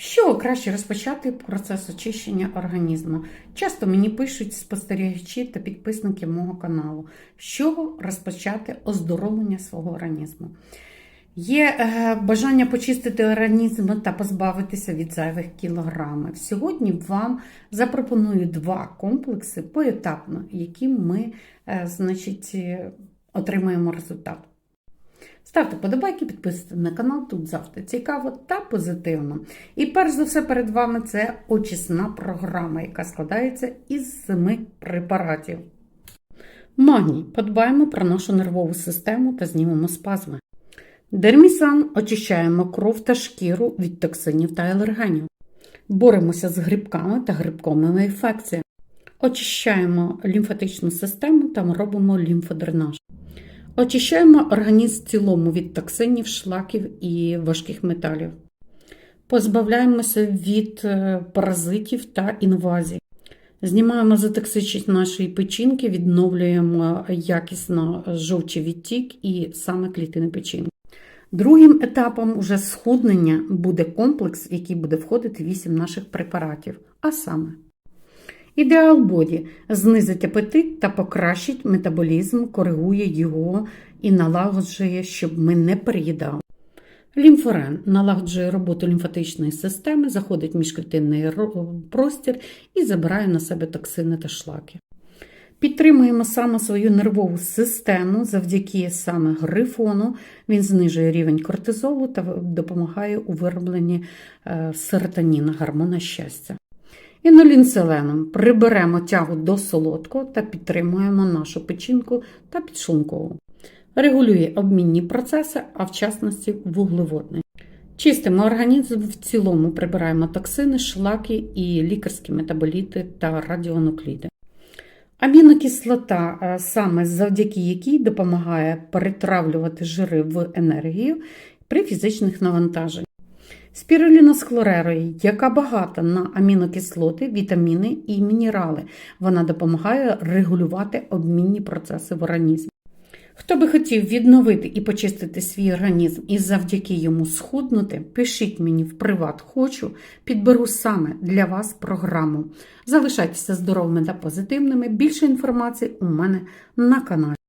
Що краще розпочати процес очищення організму? Часто мені пишуть спостерігачі та підписники мого каналу, чого розпочати оздоровлення свого організму. Є е, бажання почистити організм та позбавитися від зайвих кілограмів. Сьогодні вам запропоную два комплекси поетапно, які ми е, значить, е, отримаємо результат. Ставте подобайки, підписуйтесь на канал, тут завжди цікаво та позитивно. І перш за все перед вами це очисна програма, яка складається із семи препаратів. Магній. Подбаємо про нашу нервову систему та знімемо спазми. Дермісан очищаємо кров та шкіру від токсинів та алергенів. Боремося з грибками та грибковими інфекціями. Очищаємо лімфатичну систему та робимо лімфодренаж. Очищаємо організм в цілому від токсинів, шлаків і важких металів. Позбавляємося від е, паразитів та інвазій. Знімаємо затоксичність нашої печінки, відновлюємо якісно жовчий відтік і саме клітини печінки. Другим етапом уже схуднення буде комплекс, в який буде входити 8 наших препаратів, а саме Ідеал Боді знизить апетит та покращить метаболізм, коригує його і налагоджує, щоб ми не переїдали. Лімфорен налагоджує роботу лімфатичної системи, заходить в міжклітинний простір і забирає на себе токсини та шлаки. Підтримуємо саме свою нервову систему завдяки саме грифону. Він знижує рівень кортизолу та допомагає у виробленні е, серотоніна, гормона щастя. Інулінселеном приберемо тягу до солодкого та підтримуємо нашу печінку та підшлункову. Регулює обмінні процеси, а в частності вуглеводний. Чистимо організм в цілому, прибираємо токсини, шлаки і лікарські метаболіти та радіонукліди. Амінокислота, е, саме завдяки якій допомагає перетравлювати жири в енергію при фізичних навантаженнях. Спіруліна з хлорерою, яка багата на амінокислоти, вітаміни і мінерали. Вона допомагає регулювати обмінні процеси в організмі. Хто би хотів відновити і почистити свій організм і завдяки йому схуднути, пишіть мені в приват хочу, підберу саме для вас програму. Залишайтеся здоровими та позитивними. Більше інформації у мене на каналі.